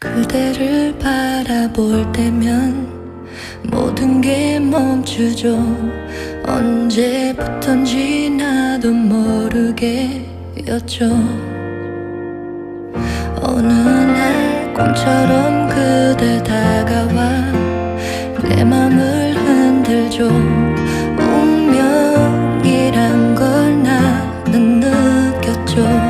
그대를 바라볼 때면 모든 게 멈추죠. 언제부턴지 나도 모르게였죠. 어느 날 꿈처럼 그대 다가와 내 맘을 흔들죠. 운명이란 걸 나는 느꼈죠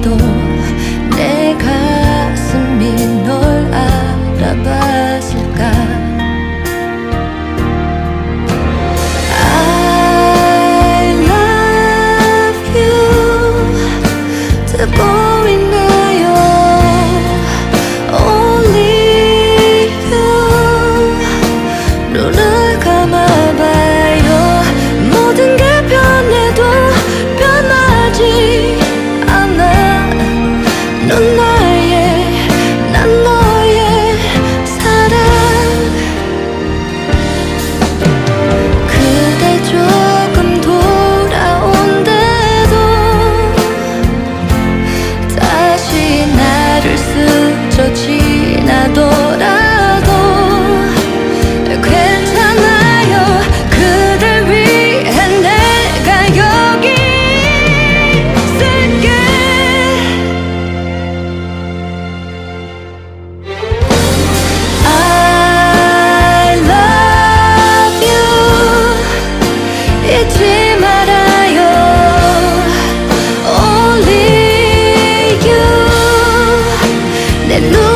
멜로